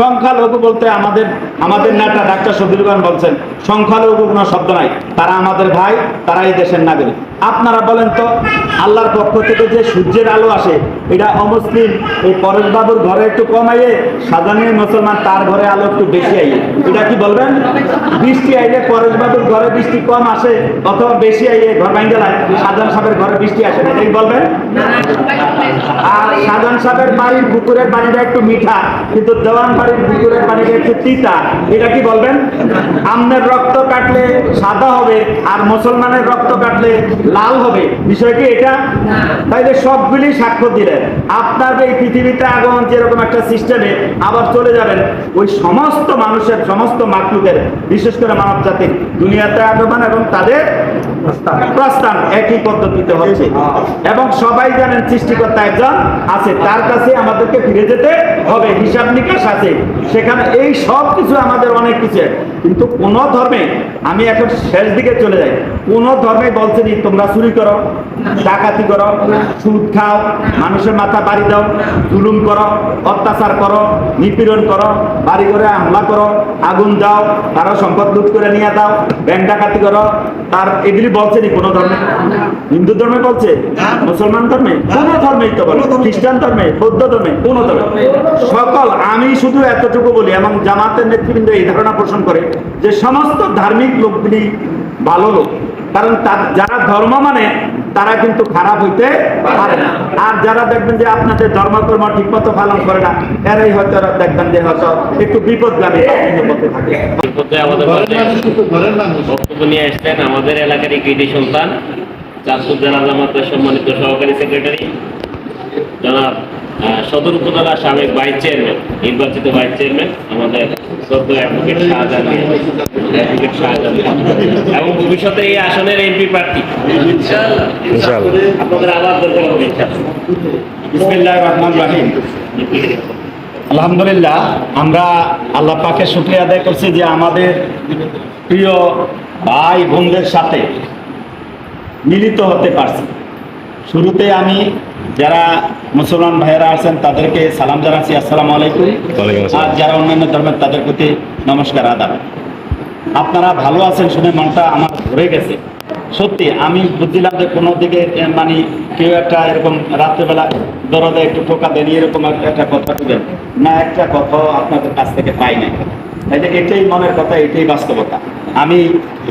সংখ্যালঘু বলতে আমাদের আমাদের নেতা ডাক্তার শফিল বলছেন, সংখ্যালঘু কোনো শব্দ নাই। তারা আমাদের ভাই, তারা এই দেশের নাগরিক। আপনারা বলেন তো, আল্লাহর পক্ষ থেকে যে সূর্যের আলো আসে, এটা অমুসলিম, এই পরেশ বাবুর ঘরে একটু কম আইয়ে, সাজানি মুসলমান তার ঘরে আলো একটু বেশি আইয়ে। এটা কি বলবেন? বৃষ্টি আইলে পরেশ বাবুর ঘরে বৃষ্টি কম আসে, অথবা বেশি আইয়ে ঘর ভাঙ্গে লাগে সাজান সাহেবের ঘরে বৃষ্টি আসে না, এটা কি বলবেন? আর সাজান সাহেবের বাড়ির পুকুরের পানিটা একটু মিঠা, কিন্তু দেওয়ান বাড়ির পুকুরের পানিটা একটু তিতা, এটা কি বলবেন? আমনের রক্ত কাটলে সাদা হবে, আর মুসলমানের রক্ত কাটলে লাল হবে। বিষয় কি এটা? তাইলে সবগুলি সাক্ষ্য দিলেন। আপনার এই পৃথিবীতে আগমন যেরকম একটা সিস্টেমে আবার চলে যাবেন ওই সমস্ত মানুষের সমস্ত মাকলুকের বিশেষ করে মানব জাতির দুনিয়াতে আগমন এবং তাদের প্রস্থান। একই পদ্ধতিতে হচ্ছে। এবং সবাই জানেন সৃষ্টিকর্তা একজন আছে। তার কাছে আমাদেরকে ফিরে যেতে হবে হিসাব নিকাশ আছে। সেখানে এই সব কিছু আমাদের অনেক কিছু কিন্তু কোন ধর্মে আমি এখন শেষ দিকে চলে যাই। কোন ধর্মে বলছে নি, তোমরা চুরি করো, ডাকাতি করো, সুদ খাও, মানুষের মাথা বাড়ি দাও, জুলুম করো, অত্যাচার করো, নিপীড়ন করো, বাড়ি করে হামলা করো, আগুন দাও কারও সম্পদ লুট করে নিয়ে দাও ব্যাংক ডাকাতি করো। তার এগুলি বলছে নি কোন ধর্মে? হিন্দু ধর্মে বলছে? মুসলমান ধর্মে? কোন ধর্মেই তো বলে খ্রিস্টান ধর্মে? বৌদ্ধ ধর্মে? কোন ধর্মে? সকল, আমি শুধু এতটুকু বলি, এবং জামাতের নেতৃবৃন্দ এই ধারণা পোষণ করে যে সমস্ত ধার্মিক লোকগুলি ভালো লোক। কারণ তার যারা ধর্ম মানে তারা কিন্তু খারাপ হইতে পারে না। আর যারা দেখবেন যে আপনাদের ধর্মকর্ম ঠিক মতো পালন করে না এরাই হয়তো দেখবেন যে হয়তো একটু বিপদগামী পথে থাকে। আমাদের মাঝে বক্তব্য নিয়ে আসছেন আমাদের এলাকারই কৃতি সন্তান চাঁদপুর জেলা জামাতের সম্মানিত সহকারী সেক্রেটারি। জনাব আহ, সদর উপজেলা সাবেক ভাইস চেয়ারম্যান নির্বাচিত ভাইস চেয়ারম্যান আমাদের সদ্য অ্যাডভোকেট শাহজাহান অ্যাডভোকেট শাহজাহান এবং ভবিষ্যতে এই আসনের এমপি প্রার্থী। আপনাদের আবার দরকার হবে ইনশাআল্লাহ। বিসমিল্লাহির রহমানির আলহামদুলিল্লাহ আমরা আল্লাহ পাকে শুক্রিয়া আদায় করছি যে আমাদের প্রিয় ভাই বোনদের সাথে মিলিত হতে পারছি। শুরুতে আমি যারা মুসলমান ভাইয়েরা আছেন তাদেরকে সালাম জানাচ্ছি আসসালামু আলাইকুম। আর যারা অন্যান্য ধর্মের তাদের প্রতি নমস্কার আদাব। আপনারা ভালো আছেন শুনে মনটা আমার ভরে গেছে। সত্যি আমি বুঝছিলাম যে কোনো দিকে মানে কেউ একটা এরকম রাত্রেবেলা দরদে একটু টোকা দেন এরকম একটা- কথা দিবেন না একটা কথা আপনাদের কাছ থেকে পাই নাই। তাই এটাই মনের কথা এটাই বাস্তবতা। আমি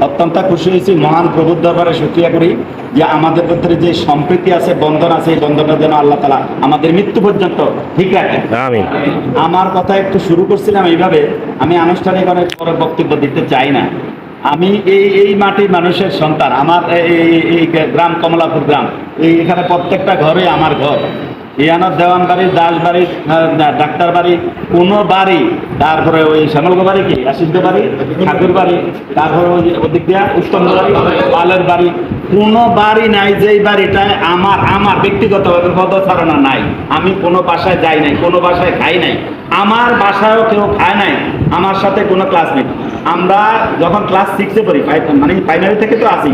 অত্যন্ত খুশি হয়েছি মহান প্রভুর দরবারে সুক্রিয়া করি যে আমাদের মধ্যে যে সম্প্রীতি আছে বন্ধন আছে এই বন্ধনটা যেন আল্লাহ তালা আমাদের মৃত্যু পর্যন্ত ঠিক রাখেন আমার কথা একটু শুরু করছিলাম এইভাবে আমি আনুষ্ঠানিক অনেক বড় বক্তব্য দিতে চাই না। আমি এই এই মাটির মানুষের সন্তান আমার এই গ্রাম কমলাপুর গ্রাম এই এখানে প্রত্যেকটা ঘরে আমার ঘর। ইয়ানোর দেওয়ান বাড়ি, দাস বাড়ি ডাক্তার বাড়ি, কোনো বাড়ি, তারপরে ওই শ্যামলগো বাড়ি কি? আশিস বাড়ি, ঠাকুর বাড়ি, তারপরে ওই ওদিক দিয়া উত্তম বাড়ি পালের বাড়ি, কোনো বাড়ি নাই, যেই বাড়িটায় আমার আমার ব্যক্তিগতভাবে পদচারণা নাই। আমি কোনো বাসায় যাই নাই, কোনো বাসায় খাই নাই। আমার বাসায়ও কেউ খায় নাই, আমার সাথে কোনো ক্লাসমেট আমরা যখন ক্লাস সিক্সে পড়ি মানে প্রাইমারি থেকে তো আসি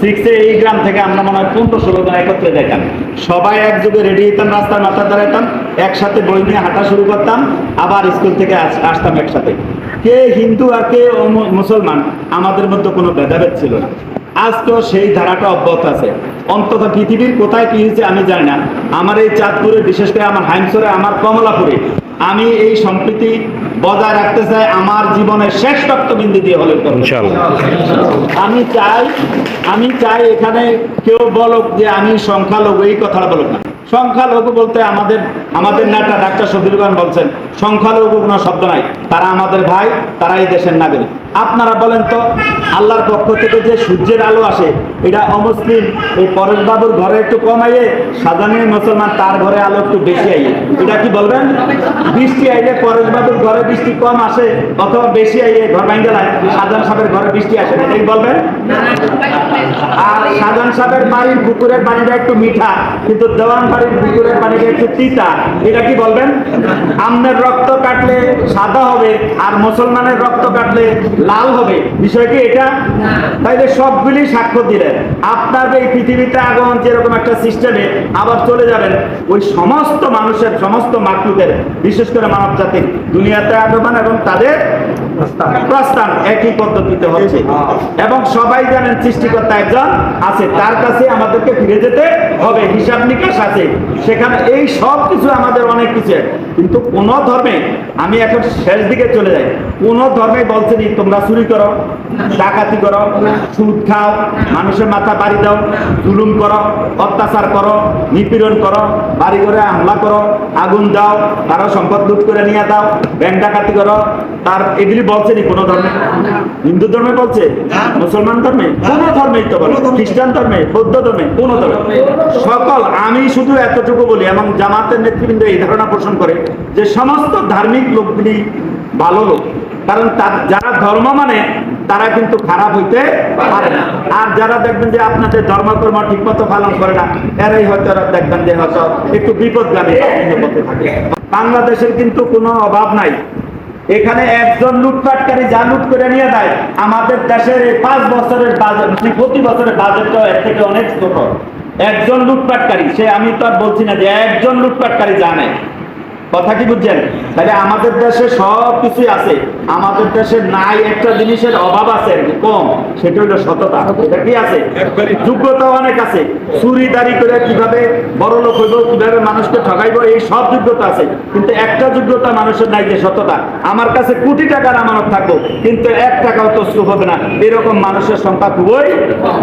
সিক্সে এই গ্রাম থেকে আমরা মনে হয় পনেরো ষোলো জন একত্রে যেতাম সবাই একযোগে রেডি হইতাম, রাস্তার মাথা দাঁড়াইতাম, একসাথে বই নিয়ে হাঁটা শুরু করতাম, আবার স্কুল থেকে আসতাম একসাথে। কে হিন্দু আর কে মুসলমান, আমাদের মধ্যে কোনো ভেদাভেদ ছিল না। আজকেও সেই ধারাটা অব্যাহত আছে। অন্তত পৃথিবীর কোথায় কি হয়েছে আমি জানি না। আমার এই চাঁদপুরে, বিশেষ করে আমার হাইমসরে, আমার কমলাপুরে, আমি এই সম্প্রীতি বজায় রাখতে চাই আমার জীবনের শেষ রক্তবিন্দু দিয়ে হলে আমি চাই আমি চাই এখানে কেউ বলুক যে আমি সংখ্যালঘু এই কথাটা বলুক না। সংখ্যালঘু বলতে আমাদের আমাদের নেতা ডাক্তার খান বলছেন, সংখ্যালঘু কোনো শব্দ নাই, তারা আমাদের ভাই, তারা এই দেশের নাগরিক। আপনারা বলেন তো, আল্লাহর পক্ষ থেকে যে সূর্যের আলো আসে, এটা অমুসলিম, এই পরেশ বাবুর ঘরে একটু কম আইয়ে সাজানি মুসলমান তার ঘরে আলো একটু বেশি আইয়ে। এটা কি বলবেন? বৃষ্টি আইলে পরেশ বাবুর ঘরে বৃষ্টি কম আসে, অথবা বেশি আইয়ে, ঘর ভাঙ্গে লাগে সাজান সাহেবের ঘরে বৃষ্টি আসে এটাই বলবেন? সাহেবের বাড়ির পুকুরের পানিটা একটু মিঠা কিন্তু দেওয়ান বাড়ির পুকুরের পানিটা একটু তিতা। এটা কি বলবেন? আমনের রক্ত কাটলে সাদা হবে আর মুসলমানের রক্ত কাটলে লাল হবে। বিষয় কি এটা? তাইলে সবগুলি সাক্ষ্য দিলেন। আপনার এই পৃথিবীতে আগমন যেরকম একটা সিস্টেমে আবার চলে যাবেন ওই সমস্ত মানুষের সমস্ত মাকলুকের বিশেষ করে মানব জাতির দুনিয়াতে আগমন এবং তাদের প্রস্থান। একই পদ্ধতিতে হচ্ছে। এবং সবাই জানেন সৃষ্টিকর্তা একজন আছে তার কাছে আমাদেরকে ফিরে যেতে হবে হিসাব নিকাশ আছে। সেখানে এই সব কিছু আমাদের অনেক কিছু কিন্তু কোন ধর্মে আমি এখন শেষ দিকে চলে যাই। কোন ধর্মে বলছেনি তোমরা চুরি করো ডাকাতি করো সুদ খাও মানুষের মাথা বাড়ি দাও জুলুম করো অত্যাচার করো নিপীড়ন করো বাড়ি করে হামলা করো আগুন দাও কারও সম্পদ লুট করে নিয়ে দাও ব্যাংক ডাকাতি করো। তার এগুলি বলছেনি কোন ধর্মে? হিন্দু ধর্মে বলছে? মুসলমান ধর্মে? কোন ধর্মেই তো বলে। খ্রিস্টান ধর্মে? বৌদ্ধ ধর্মে কোন ধর্মে। সকল, আমি শুধু এতটুকু বলি, এবং জামাতের নেতৃবৃন্দ এই ধারণা পোষণ করে যে সমস্ত ধার্মিক লোকগুলি ভালো লোক, কারণ তার- যারা ধর্ম মানে তারা কিন্তু খারাপ হইতে পারে না। আর যারা দেখবেন যে আপনাদের ধর্মকর্ম ঠিক মতো পালন করে না, এরাই হয়তো দেখবেন যে হয়তো একটু বিপদগামী পথে থাকে। বাংলাদেশের কিন্তু কোনো অভাব নাই। এখানে একজন লুটপাটকারী যা লুট করে নিয়ে দেয় আমাদের দেশের এই পাঁচ বছরের বাজেট মানে প্রতি বছরের বাজেটটা এর থেকে অনেক ছোট। একজন লুটপাটকারী, সে আমি তো আর বলছি না যে একজন লুটপাটকারী জানে। কথা কি বুঝছেন? তাহলে আমাদের দেশে সব কিছুই আছে। আমাদের দেশে নাই একটা জিনিসের অভাব আছে কম। সেটা হলো সততা। এটা কি আছে? যোগ্যতা অনেক আছে। চুরিদারি করে কীভাবে বড় লোক হইব কীভাবে মানুষকে ঠকাইবো এই সব যোগ্যতা আছে। কিন্তু একটা যোগ্যতা মানুষের নাই যে সততা। আমার কাছে কোটি টাকার আমানত থাকব কিন্তু এক টাকাও তো সুখ হবে না। এরকম মানুষের সংখ্যা খুবই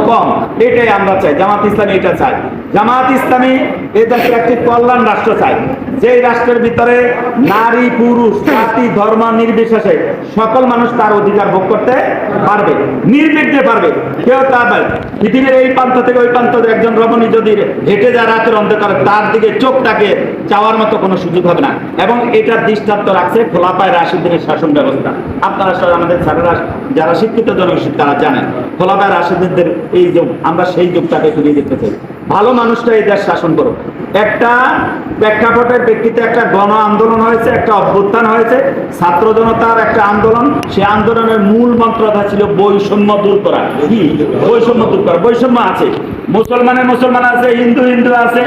কম। এটাই আমরা চাই। জামাত ইসলামী এটা চাই জামাত ইসলামী এদেরকে একটি কল্যাণ রাষ্ট্র চাই যেই রাষ্ট্রের ভিতরে নারী, পুরুষ, জাতি, ধর্ম নির্বিশেষে সকল মানুষ তার অধিকার ভোগ করতে পারবে, নির্বিঘ্নে পারবে। কেউ তার পৃথিবীর এই প্রান্ত থেকে ওই প্রান্ত একজন রমণী যদি হেঁটে যায় রাতের অন্ধকারে, তার দিকে চোখটাকে চাওয়ার মতো কোনো সুযোগ হবে না। এবং এটার দৃষ্টান্ত রাখছে খোলাপায় রাশিদিনের শাসন ব্যবস্থা। আপনারা সবাই আমাদের স্যারেরা, যারা শিক্ষিত জনগোষ্ঠী, তারা জানেন খোলাপায় রাশিদিনদের এই যুগ, আমরা সেই যুগটাকে ফিরিয়ে দিতে চাই। ভালো মানুষটা এই দেশ শাসন করো একটা প্রেক্ষাপটের ব্যক্তিতে একটা গণ আন্দোলন হয়েছে একটা অভ্যুত্থান হয়েছে ছাত্র জনতার একটা আন্দোলন। সে আন্দোলনের মূল মন্ত্রটা ছিল বৈষম্য দূর করা। কি? বৈষম্য দূর করা। বৈষম্য আছে। মুসলমানের মুসলমান আছে হিন্দু হিন্দু আছে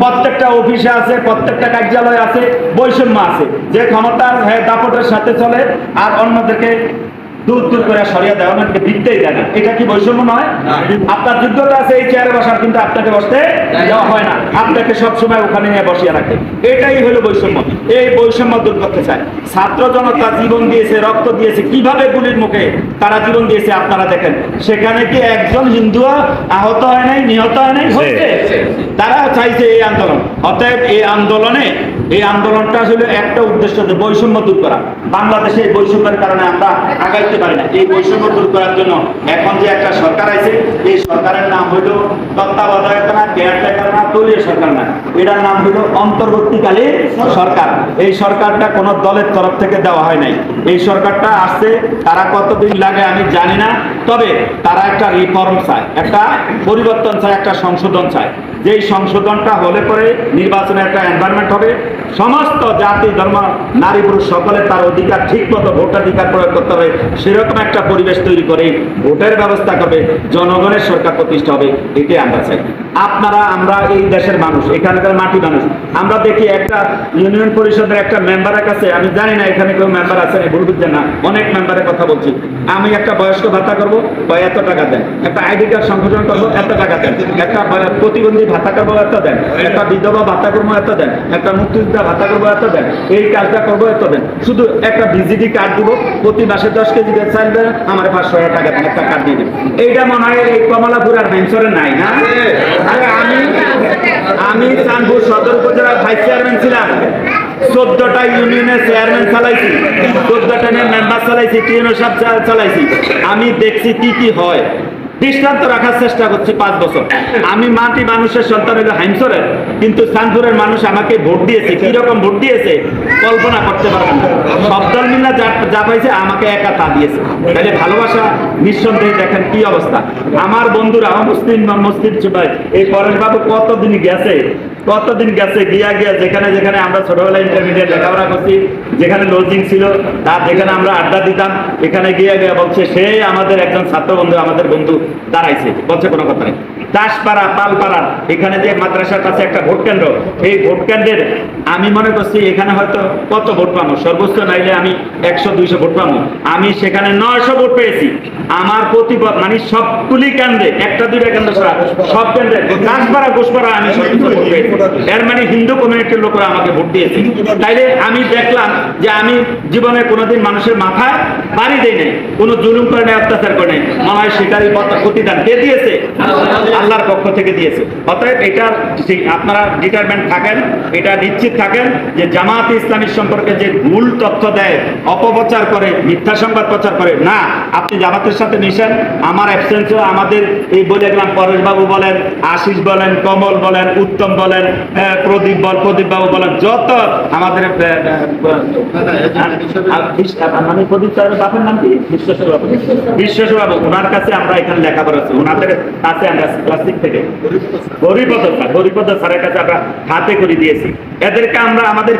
প্রত্যেকটা অফিসে আছে প্রত্যেকটা কার্যালয় আছে বৈষম্য আছে। যে ক্ষমতার হ্যাঁ, দাপটের সাথে চলে আর অন্যদেরকে দূর দূর করে সরিয়ে দিতেই দেয় না। এটা কি বৈষম্য নয়? আপনার যোগ্যতা আছে এই চেয়ারে বসার কিন্তু আপনাকে বসতে দেওয়া হয় না। আপনাকে সবসময় ওখানে নিয়ে বসিয়ে রাখে। এটাই হলো বৈষম্য। এই বৈষম্য দূর করতে চায়। ছাত্র জনতা জীবন দিয়েছে রক্ত দিয়েছে কীভাবে গুলির মুখে তারা জীবন দিয়েছে আপনারা দেখেন। সেখানে কি একজন হিন্দু আহত হয় নাই নিহত হয় নাই? হচ্ছে। তারা চাইছে এই আন্দোলন। অতএব এই আন্দোলনে, এই আন্দোলনটা আসলে একটা উদ্দেশ্য যে বৈষম্য দূর করা। বাংলাদেশে বৈষম্যের কারণে আমরা আগাইতে পারি না। এই বৈষম্য দূর করার জন্য এখন যে একটা সরকার আছে এই সরকারের নাম হইল তত্ত্বাবধায়ক না কেয়ারটেকার দলীয় সরকার না এটার নাম হইল অন্তর্বর্তীকালীন সরকার। এই সরকারটা কোন দলের তরফ থেকে দেওয়া হয় নাই। এই সরকারটা আসছে, তারা কতদিন লাগে আমি জানি না, তবে তারা একটা রিফর্ম চায়, একটা পরিবর্তন চায়, একটা সংশোধন চায়। যেই সংশোধনটা হলে পরে নির্বাচনে একটা এনভায়রনমেন্ট হবে। সমস্ত জাতি, ধর্ম, নারী, পুরুষ সকলে তার অধিকার ঠিক মতো ভোটাধিকার প্রয়োগ করতে হবে। সেরকম একটা পরিবেশ তৈরি করে ভোটের ব্যবস্থা করবে। জনগণের সরকার প্রতিষ্ঠা হবে, এটাই আমরা চাই। আপনারা, আমরা এই দেশের মানুষ, এখানকার মাটি মানুষ। আমরা দেখি একটা ইউনিয়ন পরিষদের একটা মেম্বারের কাছে, আমি জানি না এখানে কেউ মেম্বার আছে না ভুল বুঝছেন না, অনেক মেম্বারের কথা বলছি। আমি একটা বয়স্ক ভাতা করব, বা এত টাকা দেন। একটা আইডি কার্ড সংশোধন করব, এত টাকা দেন। একটা প্রতিবন্ধী ভাতা করব, এত দেন। একটা বিধবা ভাতা করব, এত দেন। একটা মুক্তিযোদ্ধা ভাতা করব, এত দেন। এই কাজটা করব, এত দেন। শুধু একটা ভিজিটি কার্ড দিব, প্রতি মাসে দশ কেজি চাল দেন, আমার পাঁচশো টাকা দেন, একটা কার্ড দিয়ে দেবেন এইটা মনে হয় এই কমলাপুর আর হাইমসরে নাই, না? আমি চাঁদপুর সদর উপজেলার ভাইস চেয়ারম্যান ছিলাম। চোদ্দটা ইউনিয়নের চেয়ারম্যান চালাইছি, চোদ্দটা মেম্বার চালাইছি টিএনও চালাইছি। আমি দেখছি কি কি হয়। দৃষ্টান্ত রাখার চেষ্টা করছি পাঁচ বছর। আমি মাটি মানুষের সন্তান হলো হাইমসরের। কিন্তু চাঁদপুরের মানুষ আমাকে ভোট দিয়েছে। কি রকম ভোট দিয়েছে, কল্পনা করতে পারবেন সব দল চেয়ারম্যানরা যা পাইছে, আমাকে একা তা দিয়েছে। তাহলে ভালোবাসা, নিঃসন্দেহে দেখেন কি অবস্থা। আমার বন্ধুরা মুসলিম মুসলিম ভাই এই পরেশ বাবু কতদিন গেছে কতদিন গেছে, গিয়া গিয়া যেখানে যেখানে আমরা ছোটবেলায় ইন্টারমিডিয়েট লেখাপড়া করছি, যেখানে লজিং ছিল, তার যেখানে আমরা আড্ডা দিতাম, এখানে গিয়া গিয়া বলছে, সে আমাদের একজন ছাত্র বন্ধু, আমাদের বন্ধু দাঁড়াইছে। বলছে কোনো কথা নেই। দাসপাড়া পালপাড়ার এখানে যে মাদ্রাসার কাছে একটা ভোট কেন্দ্র। এই ভোট কেন্দ্রের আমি মনে করছি এখানে হয়তো কত ভোট পাবো? সর্বোচ্চ নাইলে আমি একশো, দুইশো ভোট পাবো। আমি সেখানে নয়শো ভোট পেয়েছি। আমার প্রতিপদ মানে সবগুলি কেন্দ্রে, একটা, দুইটা কেন্দ্র ছাড়া সব কেন্দ্রে দাসপাড়া ঘোষপাড়া আমি সবকিছু ভোট পেয়েছি। এর মানে হিন্দু কমিউনিটির লোকরা আমাকে ভোট দিয়েছে। তাইলে আমি দেখলাম যে আমি জীবনে কোনোদিন মানুষের মাথায় বাড়ি দেই নাই, কোনো জুলুম করে নাই, অত্যাচার করে নাই। মনে হয় সেটারই প্রতিদান। কে দিয়েছে? আল্লাহর পক্ষ থেকে দিয়েছে। অতএব এটা আপনারা ডিটারমেন্ট থাকেন, এটা নিশ্চিত থাকেন যে জামাত ইসলামী সম্পর্কে যে ভুল তথ্য দেয়, অপপ্রচার করে, মিথ্যা সংবাদ প্রচার করে, না, আপনি জামাতের সাথে মিশেন, আমার অ্যাবসেন্সও আমাদের এই বলে গেলাম, পরেশবাবু বলেন, আশিস বলেন, কমল বলেন, উত্তম বলেন প্রদীপ বল প্রদীপ বাবু বলেন, যত আমাদের মানে প্রদীপ স্যারের বাপের নাম কি? বাবু বিশ্বেশ্বর ওনার কাছে আমরা এখানে লেখাপড়া আছি, ওনাদের কাছে আমরা ক্লাসিক থেকে। গরিবদ স্যার গরিবদ স্যারের কাছে আমরা হাতে করে দিয়েছি। এদেরকে আমরা আমাদের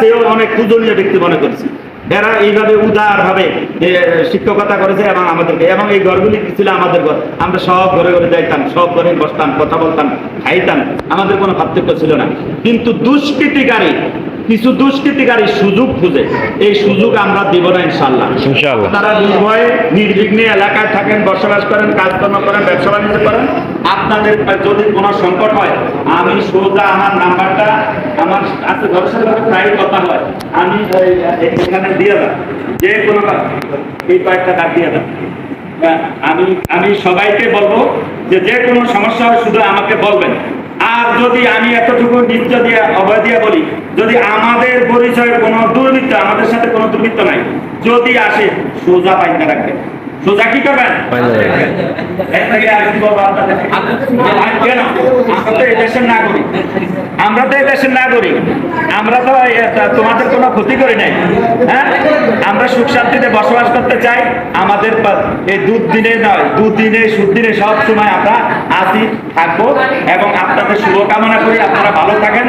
সেও অনেক পূজনীয় ব্যক্তি মনে করছি। এরা এইভাবে শিক্ষকতা করেছে এবং আমাদেরকে, এবং এই ঘরগুলি ছিল আমাদের ঘর? আমরা সব ঘরে ঘরে যাইতাম, সব ঘরে বসতাম, কথা বলতাম, খাইতাম। আমাদের কোনো পার্থক্য ছিল না। কিন্তু দুষ্কৃতিকারী কিছু দুষ্কৃতিকারী সুযোগ খুঁজে। এই সুযোগ আমরা দিব না ইনশাল্লাহ। তারা নির্ভয়ে নির্বিঘ্নে এলাকায় থাকেন বসবাস করেন কাজকর্ম করেন ব্যবসা বাণিজ্য করেন। আপনাদের যদি কোনো সংকট হয় আমি সোজা আমার নাম্বারটা আমার আছে ঘরের সাথে প্রায় কথা হয়। আমি এখানে দিয়ে দেন যে কোনো এই কয়েকটা ডাক দিয়ে হ্যাঁ, আমি আমি সবাইকে বলব যে যে কোনো সমস্যা হয় শুধু আমাকে বলবেন। আর যদি আমি এতটুকু নিত্য দিয়ে অভয় দিয়ে বলি যদি আমাদের পরিচয় কোনো দুর্বৃত্ত আমাদের সাথে কোনো দুর্বৃত্ত নাই যদি আসে সোজা পাইতে রাখবে সোজা কি করবেন এর থেকে আর কি বলব আপনাদের? কেন? আমরা তো এই নাগরিক আমরা তো এই দেশের নাগরিক। আমরা তো তোমাদের কোনো ক্ষতি করি নাই। হ্যাঁ? আমরা সুখ শান্তিতে বসবাস করতে চাই। আমাদের এই দুদিনে নয়, দুদিনে, সুদিনে সব সময় আমরা আসি থাকব এবং আপনাদের শুভকামনা করি। আপনারা ভালো থাকেন।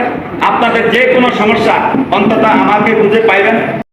আপনাদের যে কোনো সমস্যা, অন্তত আমাকে খুঁজে পাইবেন।